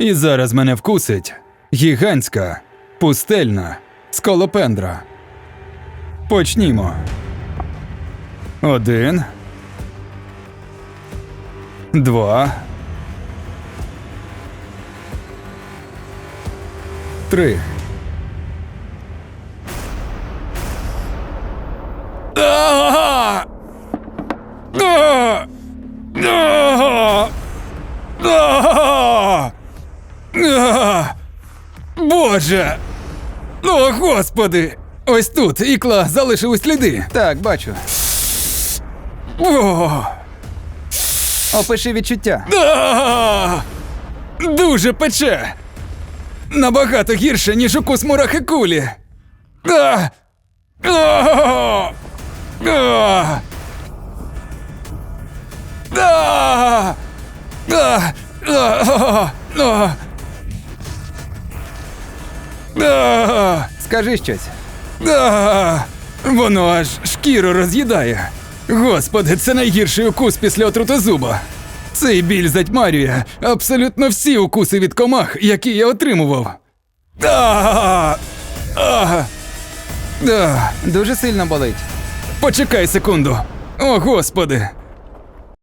І зараз мене вкусить гігантська, пустельна сколопендра. Почнімо. Один. Два. Три. А! Боже! О, господи! Ось тут ікла залишили сліди. Так, бачу. О! Опиши відчуття. А! Дуже пече. Набагато гірше, ніж укус мурахи кулі. А! А! А! А! А! А! А! А! Скажи щось. А, воно аж шкіру роз'їдає. Господи, це найгірший укус після отрутозуба. Цей біль затьмарює абсолютно всі укуси від комах, які я отримував. А, а, а. Дуже сильно болить. Почекай секунду. О, господи.